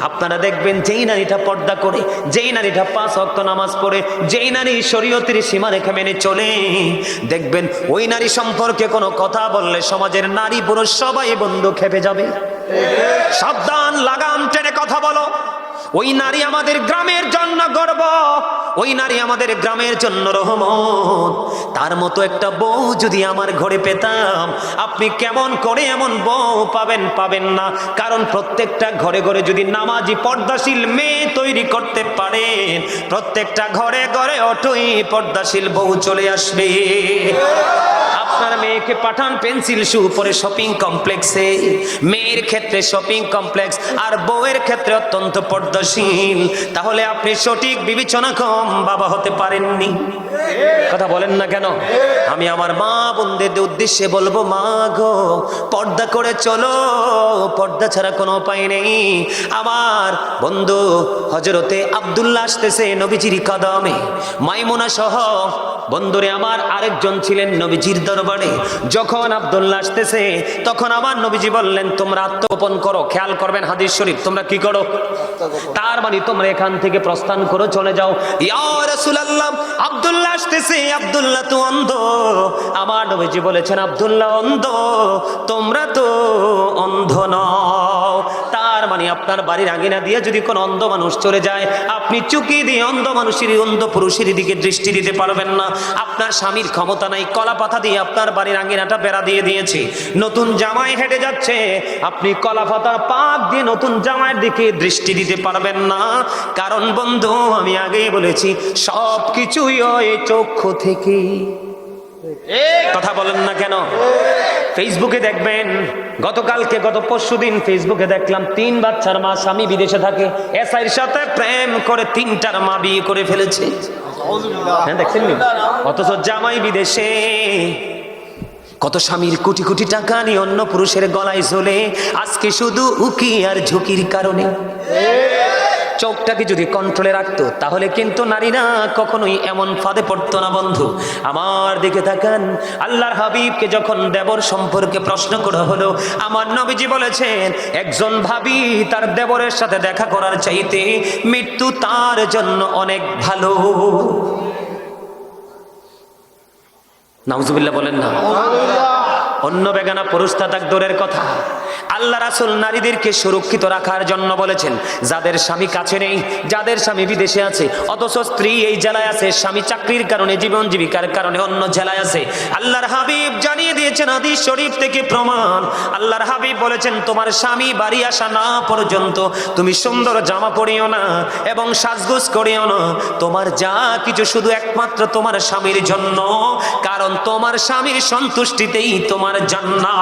আপনারা দেখবেন যেই নারীটা পর্দা করে, যেই নারীটা পাঁচ অক্ত নামাজ পড়ে, যেই নারী শরীয়তের সীমারেখা মেনে চলে, দেখবেন ওই নারী সম্পর্কে কোনো কথা বললে সমাজের নারী পুরুষ সবাই বন্ধু খেপে যাবে। সাবধান, লাগাম টেনে কথা বলো। ওই নারী আমাদের গ্রামের জন্য গর্ব। ওই নারী আমাদের গ্রামের জন্য রহমত। তার মতো একটা বউ যদি আমার ঘরে পেতাম, আপনি কেমন করে এমন বউ পাবেন পাবেন না। কারণ প্রত্যেকটা ঘরে ঘরে যদি নামাজি পর্দাশীল মেয়ে তৈরি করতে পারেন প্রত্যেকটা ঘরে ঘরে অটোই পর্দাশীল বউ চলে আসবে। আপনার মেয়েকে পাঠান পেন্সিল শু পরে শপিং কমপ্লেক্সে মেয়ের ক্ষেত্রে শপিং কমপ্লেক্স আর বউয়ের ক্ষেত্রে অত্যন্ত পর্দাশীল। তাহলে আপনি সঠিক বিবেচনা কম, বাবা হতে পারেননি। কথা বলেন না কেন? আমি আমার মা বোনদের উদ্দেশ্যে বলব, মা গো, পর্দা করে চলো। পর্দা ছাড়া কোনো উপায় নেই। আমার বন্ধু হজরতে আব্দুল্লাহ আসতেছে নবীজির কদমে। মাইমোনা সহ বন্ধুরে আমার আরেকজন ছিলেন নবীজির দরবারে। যখন আব্দুল্লাহ আসতেছে তখন আমার নবীজি বললেন তোমরা আত্মগোপন করো খেয়াল করবেন হাদিস শরীফ তোমরা কি করো? তার মানে তোমরা এখান থেকে প্রস্থান করো চলে যাও। রাসূলুল্লাহ আব্দুল্লাহ আসতেছে আব্দুল্লাহ তো অন্ধ। আমার নবীজি বলেছেন আব্দুল্লাহ অন্ধ তোমরা তো অন্ধ নও। তার মানে আপনার বাড়ির আঙিনা দিয়ে যদি কোনো অন্ধ মানুষ চলে যায় আপনি চুকি দিয়ে অন্ধ মানুষের অন্ধ পুরুষের দিকে দৃষ্টি দিতে পারবেন না। আপনার স্বামীর ক্ষমতা নাই কলা পাতা দিয়ে আপনার বাড়ির আঙিনাটা বেড়া দিয়ে দিয়েছে। নতুন জামাই হেঁটে যাচ্ছে আপনি কলা পাতার পাক দিয়ে নতুন জামাইয়ের দিকে দৃষ্টি দিতে পারবেন না। কারণ বন্ধু আমি আগেই বলেছি সব কিছুই ওই চক্ষু থেকে কথা বলেন না কেন? ফেসবুকে দেখবেন, গতকালকে, গত পরশু দিন ফেসবুকে দেখলাম, তিন বাচ্চার মা স্বামী বিদেশে থাকে। এসআইয়ের সাথে প্রেম করে তিনটার মা বিয়ে করে ফেলেছে। হ্যাঁ দেখছেন? অথচ জামাই বিদেশে। কত স্বামীর কোটি কোটি টাকা নিয়ে অন্য পুরুষের গলায় চলে আজকে শুধু উকি আর ঝুঁকির কারণে। চোখটাকে যদি কন্ট্রোলে রাখতো তাহলে কিন্তু নারীরা কখনোই এমন ফাঁদে পড়তো না বন্ধু। আমার দিকে তাকান। আল্লাহর হাবিবকে যখন দেবর সম্পর্কে প্রশ্ন করা হলো আমার নবীজি বলেছেন একজন ভাবি তার দেবরের সাথে দেখা করার চাইতে মৃত্যু তার জন্য অনেক ভালো। নাউজুবিল্লাহ বলেন না। অন্য বেগানা পুরুষ তাক দূরের কথা। আল্লাহ রাসুল নারীদেরকে সুরক্ষিত রাখার জন্য বলেছেন, যাদের স্বামী কাছে নেই, যাদের স্বামী বিদেশে আছে, অথচ স্ত্রী এই জেলায় আছে, স্বামী চাকরির কারণে, জীবন জীবিকার কারণে অন্য জেলায় আছে। আল্লাহর হাবিব জানিয়ে দিয়েছেন হাদিস শরীফ থেকে প্রমাণ। আল্লাহর হাবিব বলেছেন, তোমার স্বামী বাড়ি আসা না পর্যন্ত তুমি সুন্দর জামা পরিও না এবং সাজগোজ করিও না। তোমার যা কিছু শুধু একমাত্র তোমার স্বামীর জন্য, কারণ তোমার স্বামীর সন্তুষ্টিতেই তোমার জান্নাত।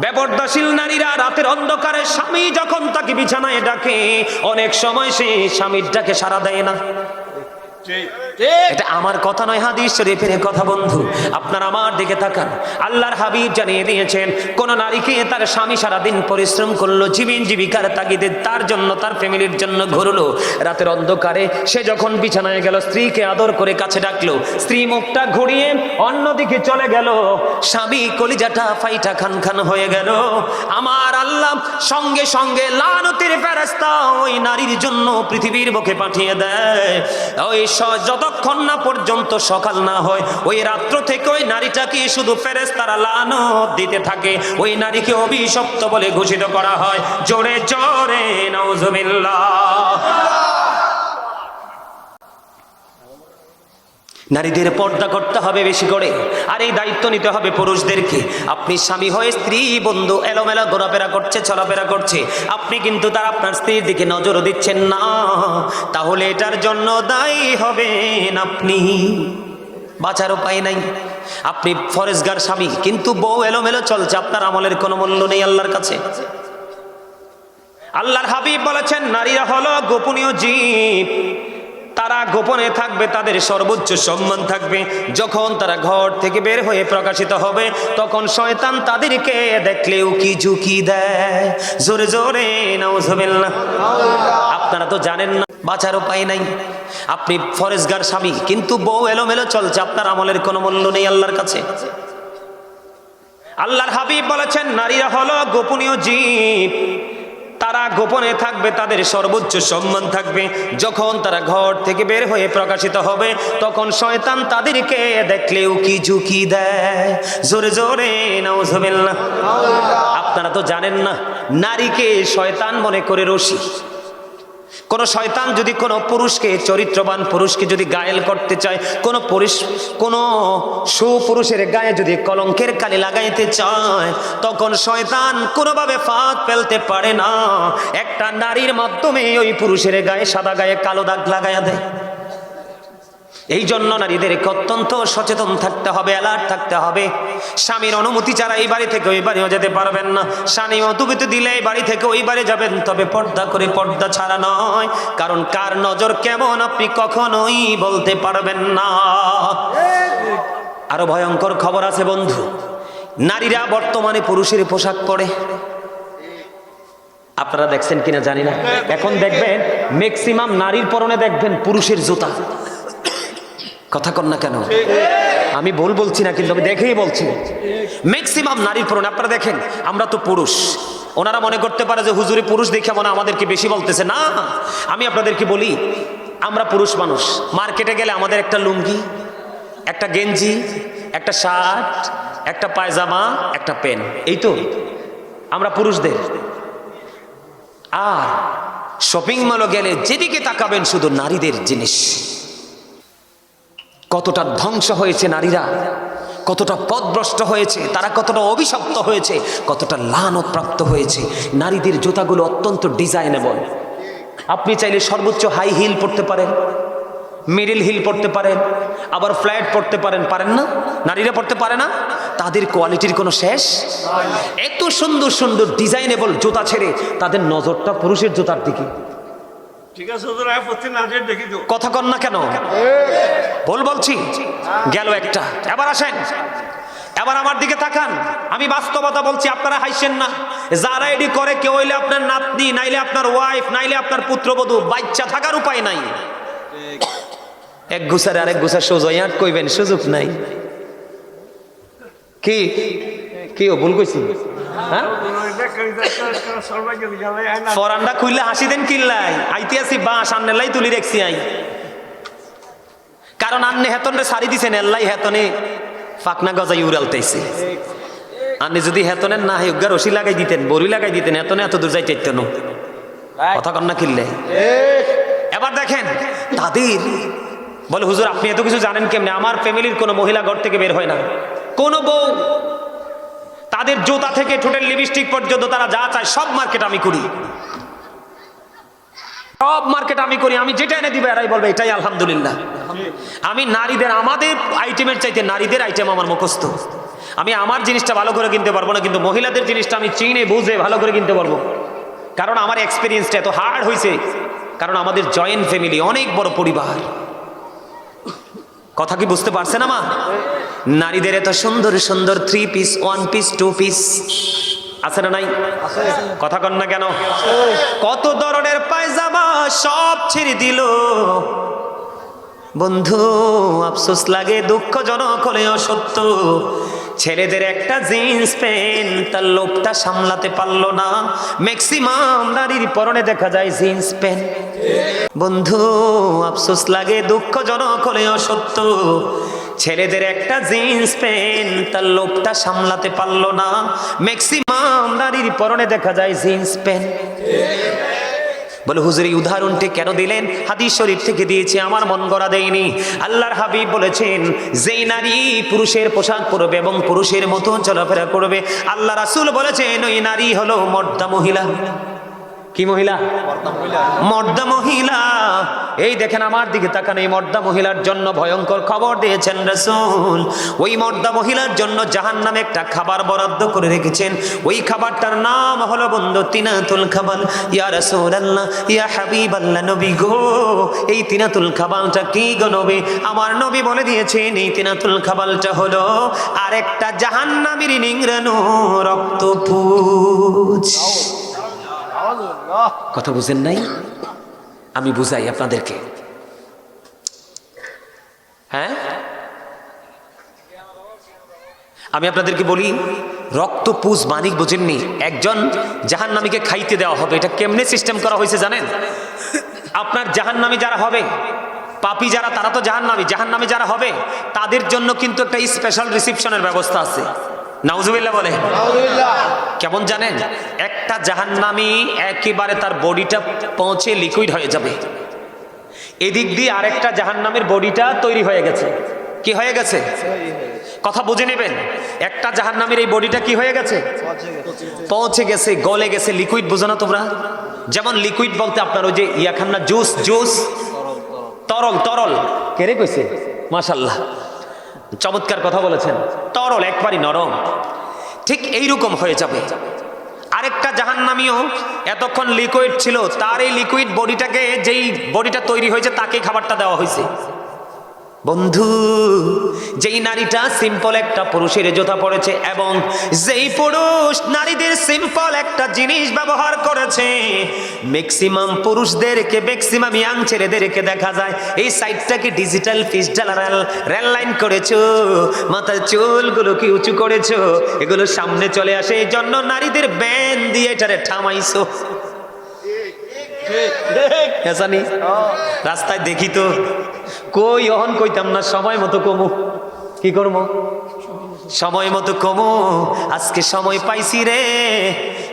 বেপর্দাশীল নারীরা রাতের অন্ধকারে স্বামী যখন তাকে বিছানায় ডাকে, অনেক সময় সে স্বামীর ডাকে সারা দেয় না। এটা আমার কথা নয়, হাদিস শরীফের কথা বন্ধু। আপনার আমার দিকে তাকান। আল্লাহর হাবিব জানিয়ে দিয়েছেন, কোন নারীকে তার স্বামী সারাদিন পরিশ্রম করল, জীবন জীবিকার তাগিদে তার জন্য, তার ফ্যামিলির জন্য ঘুরলো। রাতের অন্ধকারে সে যখন বিছানায় গেল, স্ত্রীকে আদর করে কাছে ডাকলো। স্ত্রী মুখটা ঘুরিয়ে অন্যদিকে চলে গেল। স্বামী কলিজাটা ফাইটা খান খান হয়ে গেল। আমার আল্লাহ সঙ্গে সঙ্গে লানতের ফেরেস্তা ওই নারীর জন্য পৃথিবীর বুকে পাঠিয়ে দেয়। ওই স- যতক্ষণ না পর্যন্ত সকাল না হয়, ওই রাত্র থেকে ওই নারীটাকে শুধু ফেরেস তারা লানত দিতে থাকে? ওই নারীকে অভিশপ্ত বলে ঘোষিত করা হয়। জোরে জোরে নওজুবিল্লাহ নারীদের পর্দা করতে হবে বেশি করে। আর এই দায়িত্ব নিতে হবে পুরুষদেরকে। আপনি স্বামী হয়ে স্ত্রী, বন্ধু, এলোমেলো ঘোরাফেরা করছে, চলাফেরা করছে। আপনি কিন্তু তার আপনার স্ত্রীর দিকে নজরও দিচ্ছেন না। তাহলে এটার জন্য দায়ী হবেন আপনি। বাঁচার উপায় নাই। আপনি ফরেজগার স্বামী, কিন্তু বউ এলোমেলো চলছে। আপনার আমলের কোনো মূল্য নেই আল্লাহর কাছে। আল্লাহর হাবিব বলেছেন, নারীরা হলো গোপনীয় জীব। তারা গোপনে থাকবে, তাদের সর্বোচ্চ সম্মান থাকবে। যখন তারা ঘর থেকে বের হয়ে প্রকাশিত হবে, তখন শয়তান তাদেরকে দেখলেও কি ঝুঁকি দেয়? জোরে জোরে, নাউজুবিল্লাহ। আপনারা তো জানেন না, বাঁচার উপায় নাই। আপনি ফরেজগার স্বামী, কিন্তু বউ এলোমেলো চলছে, আপনার আমলের কোনো মূল্য নেই আল্লাহর কাছে। আল্লাহর হাবিব বলেছেন, নারীরা হলো গোপনীয় জীব। তারা গোপনে থাকবে, তাদের সর্বোচ্চ সম্মান থাকবে। যখন তারা ঘর থেকে বের হয়ে প্রকাশিত হবে, তখন শয়তান তাদেরকে দেখলেও কি ঝুঁকি দেয়? জোরে জোরে, নাউজুবিল্লাহ। আপনারা তো জানেন না, নারীকে শয়তান মনে করে রশি। কোন শয়তান যদি কোনো পুরুষকে, চরিত্রবান পুরুষকে যদি গায়েল করতে চায়, কোন পুরুষ, কোন সুপুরুষের গায়ে যদি কলঙ্কের কালি লাগাইতে চায়, তখন শয়তান কোনোভাবে ফাঁক ফেলতে পারে না। একটা নারীর মাধ্যমে ওই পুরুষের গায়ে সাদা গায়ে কালো দাগ লাগাইয়া দেয়। এই জন্য নারীদেরকে অত্যন্ত সচেতন থাকতে হবে অ্যালার্ট থাকতে হবে। স্বামীর অনুমতি ছাড়া এই বাড়ি থেকে ওই বাড়িও যেতে পারবেন না। স্বামী মতুবিতে দিলে এই বাড়ি থেকে ওই বাড়ি যাবেন, তবে পর্দা করে পর্দা ছাড়া নয়। কারণ কার নজর কেমন আপনি কখনোই বলতে পারবেন না। আরও ভয়ঙ্কর খবর আছে বন্ধু। নারীরা বর্তমানে পুরুষের পোশাক পরে। আপনারা দেখছেন কিনা জানি না। এখন দেখবেন ম্যাক্সিমাম নারীর পরনে দেখবেন পুরুষের জুতা। কথা কন না কেন? আমি ভুল বলছি না, কিন্তু আমি দেখেই বলছি। ম্যাক্সিমাম নারীর পরনে, আপনারা দেখেন, আমরা তো পুরুষ। ওনারা মনে করতে পারে যে হুজুরি পুরুষ দেখে মনে আমাদেরকে বেশি বলতেছে। না, আমি আপনাদেরকে বলি, আমরা পুরুষ মানুষ। মার্কেটে গেলে আমাদের একটা লুঙ্গি, একটা গেঞ্জি, একটা শার্ট, একটা পায়জামা, একটা পেন। এই তো, আমরা পুরুষদের। আর শপিং মলে গেলে যেদিকে তাকাবেন শুধু নারীদের জিনিস। কতটা ধ্বংস হয়েছে নারীরা? কতটা পদভ্রষ্ট হয়েছে? তারা কতটা অভিশপ্ত হয়েছে? কতটা লানত প্রাপ্ত হয়েছে? নারীদের জুতাগুলো অত্যন্ত ডিজাইনেবল। আপনি চাইলে সর্বোচ্চ হাই হিল পড়তে পারেন, মিডিল হিল পড়তে পারেন, আবার ফ্ল্যাট পড়তে পারেন পারেন না? নারীরা পড়তে পারে না? তাদের কোয়ালিটির কোনো শেষ? এত সুন্দর সুন্দর ডিজাইনেবল জুতা ছেড়ে তাদের নজরটা পুরুষের জুতার দিকে। কথা কন না কেন? বল বলছি। গেল একটা। এবার আসেন। এবার আমার দিকে তাকান। আমি বাস্তবতা বলছি, আপনারা হাসছেন না। যারা এডি করে, কেউ হইলে আপনার নাতনি, নাইলে আপনার ওয়াইফ নাইলে আপনার পুত্রবধূ, বাচ্চা থাকার উপায় নাই। এক গুছারে আরেক গুছার সোজা ইয়াট কইবেন, সুযোগ নাই। কি? কি ভুল কইছি? হ্যাঁ? ফরানটা খুললে হাসি দেন কিল্লাই। আইতে আসি বা সামনে লাই তুলি রেখছি আই। কারণ আন্নে হেতন রে সারি দিছেন এল্লাই হেতনে ফাকনা গজাই উড়ালতেছে। আন্নে যদি হেতনের না হেউগা রশি লাগাই দিতেন বড়ি লাগাই দিতেন হেতনে এত দূর যাই চাইতেন কথা কন্যা কিনলে এবার দেখেন তাদের বলে হুজুর আপনি এত কিছু জানেন কেমনে? আমার ফ্যামিলির কোনো মহিলা ঘর থেকে বের হয় না। কোনো বউ তাদের জুতা থেকে ঠোঁটের লিপস্টিক পর্যন্ত তারা যা চায়, সব মার্কেট আমি করি। সব মার্কেট আমি করি। আমি যেটা এনে দিবে এরাই বলবে, এটাই আলহামদুলিল্লাহ। আমি নারীদের, আমাদের আইটেমের চাইতে নারীদের আইটেম আমার মুখস্থ। আমি আমার জিনিসটা ভালো করে কিনতে পারব না, কিন্তু মহিলাদের জিনিসটা আমি চিনে, বুঝে, ভালো করে কিনতে পারব। কারণ আমার এক্সপিরিয়েন্সটা এত হার্ড হয়েছে কারণ আমাদের জয়েন্ট ফ্যামিলি অনেক বড় পরিবার। কথা কি বুঝতে পারছে না মা নারীদের এত সুন্দর সুন্দর three piece one piece two piece আছে না নাই? কথা কন না কেন? কত ধরনের পায়জামা সব ছেড়ে দিল। বন্ধু, আফসোস লাগে, দুঃখজনক হলেও সত্য। ছেলেদের একটা জিন্স প্যান্ট, তার লোকটা সামলাতে পারল না। ম্যাক্সিমাম নারীর পরনে দেখা যায় জিন্স প্যান্ট। বন্ধু, আফসোস লাগে, দুঃখজনক হলে অসত্য ছেলেদের একটা জিন্স প্যান্ট, তার লোকটা সামলাতে পারল না। ম্যাক্সিমাম নারীর পরনে দেখা যায় জিন্স প্যান্ট। বলে, হুজুর, এই উদাহরণটি কেন দিলেন? হাদিস শরীফ থেকে দিয়েছে, আমার মন গড়া দেয়নি। আল্লাহর হাবিব বলেছেন, যেই নারী পুরুষের পোশাক পরবে এবং পুরুষের মতো চলাফেরা করবে, আল্লাহ রাসুল বলেছেন, ওই নারী হলো মর্দা মহিলা। কি মহিলা? মর্দা মহিলা। এই দেখেন আমার দিকে তাকান, এই মর্দা মহিলার জন্য ভয়ঙ্কর খবর দিয়েছেন রসুল। ওই মর্দা মহিলার জন্য জাহান নামে একটা খাবার বরাদ্দ করে রেখেছেন। ওই খাবারটার নাম হলো বন্ধু তিনাতুল খাবার। ইয়া রসুল আল্লাহ ইয়া হাবিব আল্লাহ নবী গো। এই তিনাতুল খাবারটা কি গো নবী? আমার নবী বলে দিয়েছেন, এই তিনাতুল খাবারটা হলো আরেকটা জাহান্নামের নিংরানো রক্তপুজ কথা বুঝেন নাই? আমি বুঝাই আপনাদেরকে। হ্যাঁ? আমি আপনাদেরকে বলি রক্ত পুষ মানিক বুঝেননি? একজন জাহান্নামীকে খাইতে দেওয়া হবে। এটা কেমনে সিস্টেম করা হয়েছে জানেন? আপনার জাহান্নামী যারা হবে, পাপি যারা, তারা তো জাহান্নামী। জাহান্নামী যারা হবে, তাদের জন্য কিন্তু একটা স্পেশাল রিসিপশনের ব্যবস্থা আছে। নাউজুবিল্লাহ বলে। কেমন জানেন? একটা জাহান্নামী একেবারে তার বডিটা পৌঁছে লিকুইড হয়ে যাবে। এদিক দিয়ে আরেকটা জাহান্নামের বডিটা তৈরি হয়ে গেছে। কি হয়ে গেছে? কথা বুঝে নেবেন। একটা জাহান্নামের এই বডিটা কি হয়ে গেছে? পৌঁছে গেছে। গলে গেছে লিকুইড বুঝো না তোমরা। যেমন লিকুইড বলতে আপনার ওই যে ইয়াখান্না জুস জুস তরল তরল। কেড়ে কইছে? মাশাল্লাহ চমৎকার কথা বলেছেন। তরল, একবারই নরম। ঠিক এইরকম হয়ে যাবে। আরেকটা জাহান্নামিও এতক্ষণ লিকুইড ছিল, তার এই লিকুইড বডিটাকে যেই বডিটা তৈরি হয়েছে, তাকেই খাবারটা দেওয়া হয়েছে। বন্ধু, যেই নারীটা সিম্পল একটা পুরুষের জোতা পড়েছে এবং যেই পুরুষ নারীদের সিম্পল একটা জিনিস ব্যবহার করেছে ম্যাক্সিমাম পুরুষদেরকে ম্যাক্সিমাম ইয়াং ছেলেদেরকে দেখা যায়, এই সাইডটাকে ডিজিটাল ফিস্টাল রেল লাইন করেছ? মাথার চুলগুলোকে উঁচু করেছ? এগুলো সামনে চলে আসে, এই জন্য নারীদের ব্যান দিয়ে এটারে থামাইছো। এসানি রাস্তায় দেখি তো। কই, অহন কইতাম না, সময় মতো কমু। কি করব সময় মতো কমু, আজকে সময় পাইছি রে।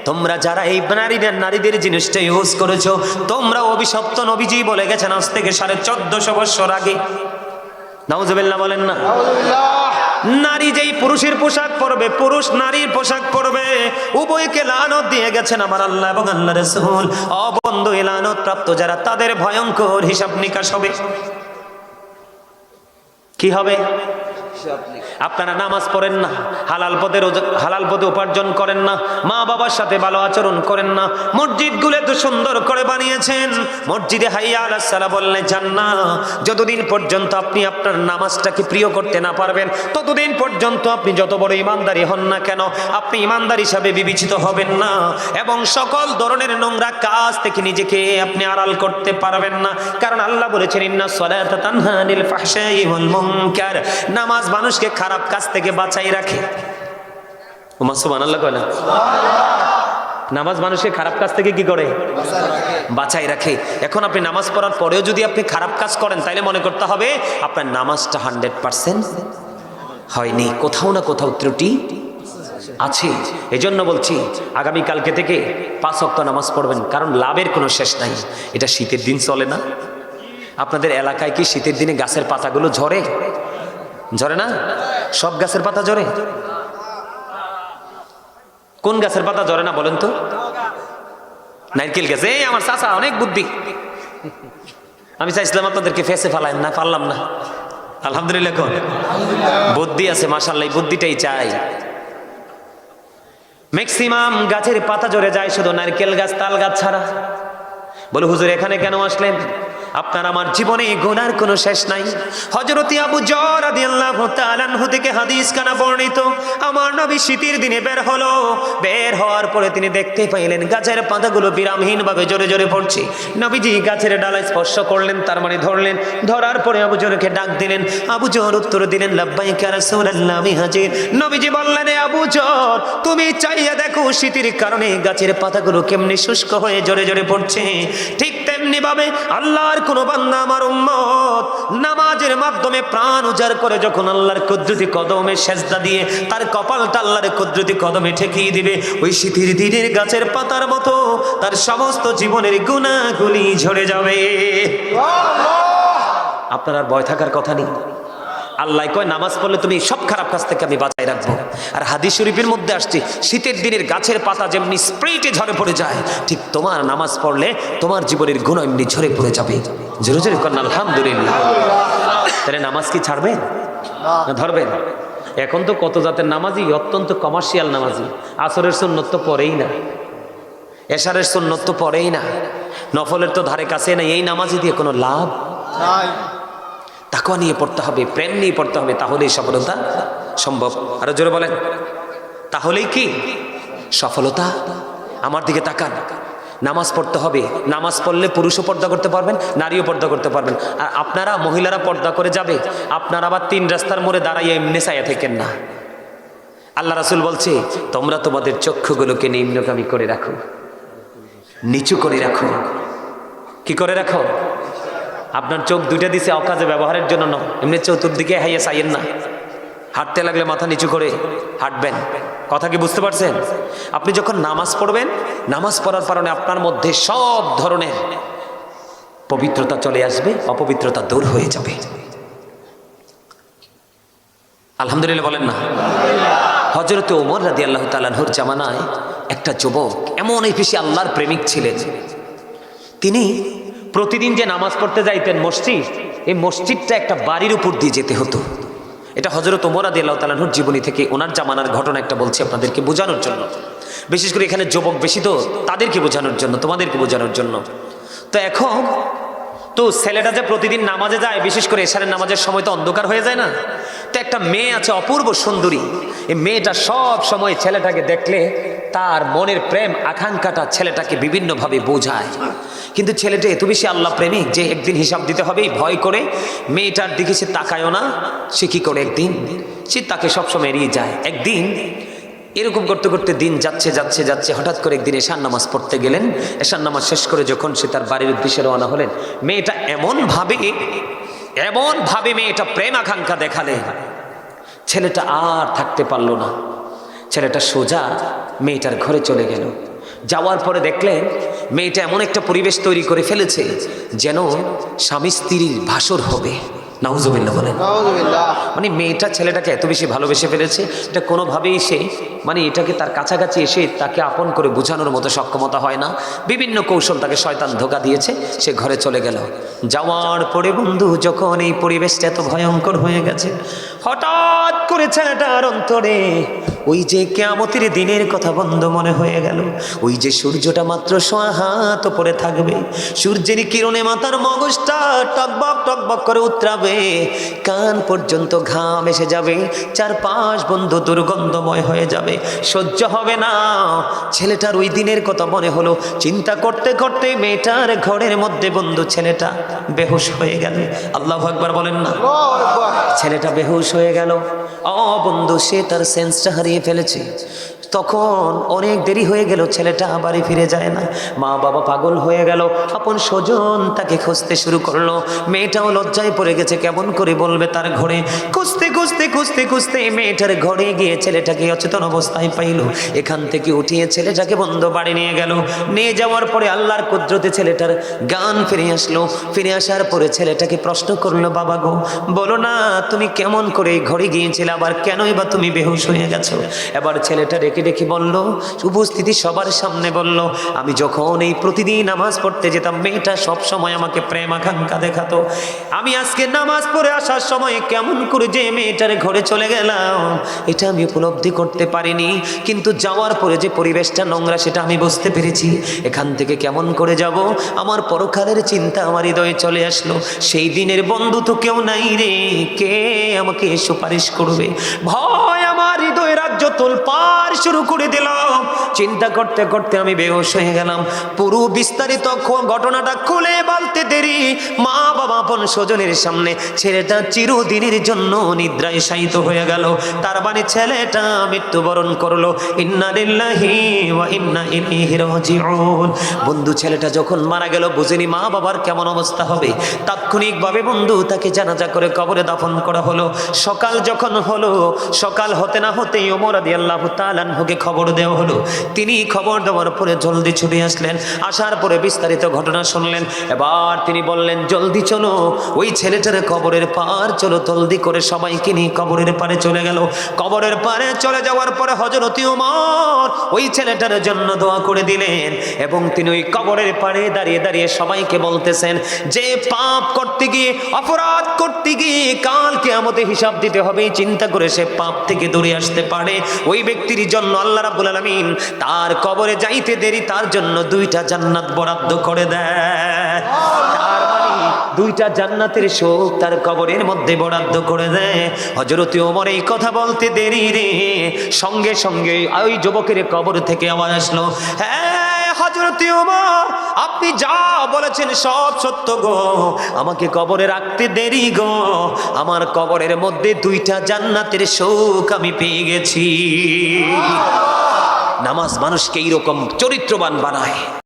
তোমরা যারা এই নারীদের নারীদের জিনিসটা ইউজ করেছ তোমরা অভিশপ্ত নবীজি বলে গেছেন আজ থেকে সাড়ে চোদ্দশো বৎসর আগে। নাউজুবিল্লাহ বলেন না। নারী যেই পুরুষের পোশাক পরবে, পুরুষ নারীর পোশাক পরবে, উভয়কে লানত দিয়ে গেছেন আমার আল্লাহ এবং আল্লাহ রসুল। অবন্ধ লানত প্রাপ্ত যারা, তাদের ভয়ঙ্কর হিসাব নিকাশ হবে। কি হবে? আপনারা নামাজ পড়েন না, হালাল পদে হালাল পদে উপার্জন করেন না, মা বাবার সাথে ভালো আচরণ করেন না, মসজিদগুলো তো সুন্দর করে বানিয়েছেন। মসজিদে হাইয়া সালা বললে যান না যতদিন পর্যন্ত আপনি আপনার নামাজটাকে প্রিয় করতে না পারবেন, ততদিন পর্যন্ত আপনি যত বড় ইমানদারি হন না কেন, আপনি ইমানদার হিসাবে বিবেচিত হবেন না এবং সকল ধরনের নোংরা কাজ থেকে নিজেকে আপনি আড়াল করতে পারবেন না। কারণ আল্লাহ বলেছেন নামাজ মানুষকে খারাপ কাজ থেকে বাঁচাই রাখে। নামাজ মানুষকে খারাপ কাজ থেকে কি করে? বাঁচাই রাখে। এখন আপনি নামাজ পড়ার পরেও যদি আপনি খারাপ কাজ করেন তাহলে মনে করতে হবে আপনার নামাজটা হান্ড্রেড পার্সেন্ট হয়নি। কোথাও না কোথাও ত্রুটি আছে। এজন্য বলছি আগামী কালকে থেকে পাঁচ অক্ট নামাজ পড়বেন, কারণ লাভের কোনো শেষ নাই। এটা শীতের দিন চলে না। আপনাদের এলাকায় কি শীতের দিনে গাছের পাতাগুলো ঝরে? ঝরে না? সব গাছের পাতা ঝরে? কোন গাছের পাতা ঝরে না বলেন তো? নারকেল গাছ। এই আমার চাচা, অনেক বুদ্ধি। আমি চাইছিলাম আপনাদেরকে ফেসে ফেলায় না, পারলাম না। আলহামদুলিল্লাহ কোন। বুদ্ধি আছে মাসাল্লাহ বুদ্ধিটাই চাই। ম্যাক্সিমাম গাছের পাতা জড়ে যায় শুধু নারকেল গাছ, তাল গাছ ছাড়া। বলে, হুজুর, এখানে কেন আসলেন? আপনার আমার জীবনে গুনার কোনো শেষ নাই। হজরতি আবু জর রাদিয়াল্লাহু তাআলা আনহু থেকে হাদিস কানা বর্ণিত, আমার নবী শীতের দিনে বের হলো। বের হওয়ার পরে তিনি দেখতে পাইলেন, গাছের পাতাগুলো বিরামহীন ভাবে জোরে জোরে পড়ছে। নবীজি গাছের ডালায় স্পর্শ করলেন, তার মানে ধরলেন। ধরার পরে আবু জরকে ডাক দিলেন, আবু জর উত্তর দিলেন, লাব্বাইকা রাসূলুল্লাহ, আমি হাজির। নবীজি বললেন আবু জর তুমি চাইয়া দেখো শীতের কারণে গাছের পাতাগুলো কেমনি শুষ্ক হয়ে জোরে জোরে পড়ছে। ঠিক তেমনি ভাবে আল্লাহর কোন বান্দা আমার উম্মত নামাজের মাধ্যমে প্রাণ উজাড় করে যখন আল্লাহর কুদরতি কদমে সেজদা দিয়ে তার কপালটা আল্লাহর কুদরতি কদমে ঠেকিয়ে দিবে ওই শীতের দিনের গাছের পাতার মতো তার সমস্ত জীবনের গুণাগুলি ঝরে যাবে। আপনার আর ভয় থাকার কথা নেই। আল্লাহ কয়, নামাজ পড়লে তুমি সব খারাপ কাজ থেকে আমি বাঁচাই রাখব। আর হাদিস শরীফের মধ্যে আসছি, শীতের দিনের গাছের পাতা যেমনি স্প্রেটে ঝরে পড়ে যায়, ঠিক তোমার নামাজ পড়লে তোমার জীবনের গুণ এমনি ঝরে পড়ে যাবে। জোরে জোরে কন্যা, আলহামদুলিল্লাহ। তাহলে নামাজ কি ছাড়বেন? ধরবেন। এখন তো কত জাতের নামাজি? অত্যন্ত কমার্শিয়াল নামাজি। আসরের সুন্নত তো পরেই না। এশারের সুন্নত তো পরেই না। নফলের তো ধারে কাছে না এই নামাজি দিয়ে কোনো লাভ? তাকুয়া নিয়ে পড়তে হবে, প্রেম নিয়ে পড়তে হবে, তাহলেই সফলতা সম্ভব। আরও জোরে বলেন। তাহলেই কি? সফলতা? আমার দিকে তাকান। নামাজ পড়তে হবে। নামাজ পড়লে পুরুষও পর্দা করতে পারবেন, নারীও পর্দা করতে পারবেন। আর আপনারা মহিলারা পর্দা করে যাবে। আপনারা আবার তিন রাস্তার মোড়ে দাঁড়াইয়ে এমনি চাইয়া থাকেন না। আল্লাহ রাসুল বলছে, তোমরা তোমাদের চক্ষুগুলোকে নিম্নগামী করে রাখো। নিচু করে রাখো। কি করে রাখো? আপনার চোখ দুইটা দিছে অকাজে ব্যবহারের জন্য নয়। এমনি চতুর্দিকে হাইয়া চাইয়েন না। হাঁটতে লাগলে মাথা নিচু করে হাঁটবেন। কথা কি বুঝতে পারছেন? আপনি যখন নামাজ পড়বেন, নামাজ পড়ার কারণে আপনার মধ্যে সব ধরনের পবিত্রতা চলে আসবে, অপবিত্রতা দূর হয়ে যাবে। আলহামদুলিল্লাহ বলেন না। হজরত ওমর রাদি আল্লাহ তালাহুর জামানায় একটা যুবক এমন এই বেশি আল্লাহর প্রেমিক ছিলেন। তিনি প্রতিদিন যে নামাজ পড়তে যাইতেন মসজিদ, এই মসজিদটা একটা বাড়ির উপর দিয়ে যেতে হতো। এটা হজরত ওমর আদি আল্লাহ জীবনী থেকে ওনার জামানার ঘটনা একটা বলছি আপনাদেরকে বোঝানোর জন্য। বিশেষ করে এখানে যুবক বেশি তো তাদেরকে বোঝানোর জন্য, তোমাদেরকে বোঝানোর জন্য। তো এখন তো ছেলেটা যে প্রতিদিন নামাজে যায়, বিশেষ করে এশারের নামাজের সময় তো অন্ধকার হয়ে যায় না? তো একটা মেয়ে আছে, অপূর্ব সুন্দরী। এই মেয়েটা সব সময় ছেলেটাকে দেখলে তার মনের প্রেম, আকাঙ্ক্ষাটা ছেলেটাকে বিভিন্নভাবে বোঝায়। কিন্তু ছেলেটা এত বেশি আল্লাহ প্রেমিক যে একদিন হিসাব দিতে হবে ভয় করে মেয়েটার দিকে সে তাকায়ও না, সে কী করে একদিন? সে তাকে সবসময় এড়িয়ে যায়। একদিন এরকম করতে করতে দিন যাচ্ছে যাচ্ছে যাচ্ছে। হঠাৎ করে একদিন এশার নামাজ পড়তে গেলেন। এশার নামাজ শেষ করে যখন সে তার বাড়ির উদ্দেশ্যে রওনা হলেন, মেয়েটা এমন ভাবে এমন ভাবে মেয়েটা প্রেম আকাঙ্ক্ষা দেখালে, ছেলেটা আর থাকতে পারল না। ছেলেটা সোজা মেয়েটার ঘরে চলে গেল। যাওয়ার পরে দেখলেন, মেয়েটা এমন একটা পরিবেশ তৈরি করে ফেলেছে যেন স্বামী স্ত্রীর ভাসর হবে। নাউজুবিল্লাহ বলেন মানে মেয়েটা ছেলেটাকে এত বেশি ভালোবেসে ফেলেছে এটা কোনোভাবেই সে মানে এটাকে তার কাছাকাছি এসে তাকে আপন করে বোঝানোর মতো সক্ষমতা হয় না। বিভিন্ন কৌশল তাকে শয়তান ধোকা দিয়েছে সে ঘরে চলে গেল। যাওয়ার পরে বন্ধু যখন এই পরিবেশটা এত ভয়ঙ্কর হয়ে গেছে হঠাৎ করে ছেলেটার অন্তরে ওই যে কেয়ামতের দিনের কথা বন্ধ মনে হয়ে গেল ওই যে সূর্যটা মাত্র সোয়া হাত পরে থাকবে সূর্যের কিরণে মাথার মগজটা টকবক টকবক করে উতরাবে কান পর্যন্ত ঘাম এসে যাবে চারপাশ বন্ধু দুর্গন্ধময় হয়ে যাবে সহ্য হবে না। ছেলেটার ওই দিনের কথা মনে হলো চিন্তা করতে করতে মেয়েটার ঘরের মধ্যে বন্ধু ছেলেটা বেহুশ হয়ে গেল। আল্লাহ একবার বলেন না। ছেলেটা বেহুশ হয়ে গেল। অ বন্ধু সে তার সেন্সটা হারিয়ে ফেলেছে। তখন অনেক দেরি হয়ে গেল, ছেলেটা বাড়ি ফিরে যায় না। মা বাবা পাগল হয়ে গেল। আপন স্বজন তাকে খুঁজতে শুরু করল। মেয়েটাও লজ্জায় পড়ে গেছে, কেমন করে বলবে তার ঘরে। খুঁজতে খুঁজতে খুঁজতে খুঁজতে মেয়েটার ঘরে গিয়ে ছেলেটাকে অচেতন অবস্থায় পাইল। এখান থেকে উঠিয়ে ছেলেটাকে বন্ধ বাড়ি নিয়ে গেল। নিয়ে যাওয়ার পরে আল্লাহর কুদরতে ছেলেটার গান ফিরে আসলো। ফিরে আসার পরে ছেলেটাকে প্রশ্ন করল, বাবা গো, বলো না, তুমি কেমন করে ঘরে গিয়েছিলে? আবার কেনই বা তুমি বেহুশ হয়ে গেছো? এবার ছেলেটা রেখে রেখে বলল উপস্থিতি সবার সামনে বলল, আমি যখন এই প্রতিদিন নামাজ পড়তে যেতাম, মেয়েটা সব সময় আমাকে প্রেম আকাঙ্ক্ষা দেখাতো। আমি আজকে নামাজ পড়ে আসার সময় কেমন করে যে মেয়েটার ঘরে চলে গেলাম, এটা আমি উপলব্ধি করতে পারিনি। কিন্তু যাওয়ার পরে যে পরিবেশটা নোংরা, সেটা আমি বুঝতে পেরেছি। এখান থেকে কেমন করে যাব? আমার পরকালের চিন্তা আমার হৃদয়ে চলে আসলো। সেই দিনের বন্ধু তো কেউ নাই রে, কে আমাকে সুপারিশ করবে? ভয় রাজ্য তোল পার শুরু করে দিলাম। চিন্তা করতে করতে আমি বেহোশ হয়ে গেলাম। পুরো বিস্তারিত ঘটনাটা খুলে বলতে দেরি। মা, বাবা আপন স্বজনের সামনে ছেলেটা চিরদিনের জন্য নিদ্রায় শায়িত হয়ে গেল। তার মানে ছেলেটা মৃত্যুবরণ করল। ইন্না বন্ধু, ছেলেটা যখন মারা গেল, বুঝিনি মা বাবার কেমন অবস্থা হবে। তাৎক্ষণিকভাবে বন্ধু, তাকে জানাজা করে কবরে দাফন করা হলো। সকাল যখন হলো, সকাল হতে না হতেই ওমর আদি আল্লাহ খবর দেওয়া হলো। তিনি খবর দেওয়ার পরে জলদি ছুটে আসলেন। আসার পরে বিস্তারিত ঘটনা শুনলেন। এবার তিনি বললেন, জলদি চলো। ওই ছেলেটার কবরের পার চলো, জলদি করে সবাইকে নিয়ে কবরের পারে চলে গেল। কবরের পারে চলে যাওয়ার পরে হজরতি উমর ওই ছেলেটার জন্য দোয়া করে দিলেন এবং তিনি ওই কবরের পারে দাঁড়িয়ে দাঁড়িয়ে সবাইকে বলতেছেন, যে পাপ করতে গিয়ে, অপরাধ করতে গিয়ে কালকে আমাদের হিসাব দিতে হবে। চিন্তা করে সে পাপ থেকে দূরে আসতে পারে ওই ব্যক্তির জন্য আল্লাহ রাবুল আলমিন তার কবরে যাইতে দেরি, তার জন্য দুইটা জান্নাত বরাদ্দ করে দেয়। মানে দুইটা জান্নাতের শোক তার কবরের মধ্যে বরাদ্দ করে দেয়। হজরত ওমর এই কথা বলতে দেরি রে। সঙ্গে সঙ্গে ওই যুবকের কবর থেকে আওয়াজ আসলো হ্যাঁ হজরত মা, আপনি যা বলেছেন সব সত্য গো। আমাকে কবরে রাখতে দেরি গো। আমার কবরের মধ্যে দুইটা জান্নাতের শোক আমি পেয়ে গেছি। নামাজ মানুষকে এইরকম চরিত্রবান বানায়।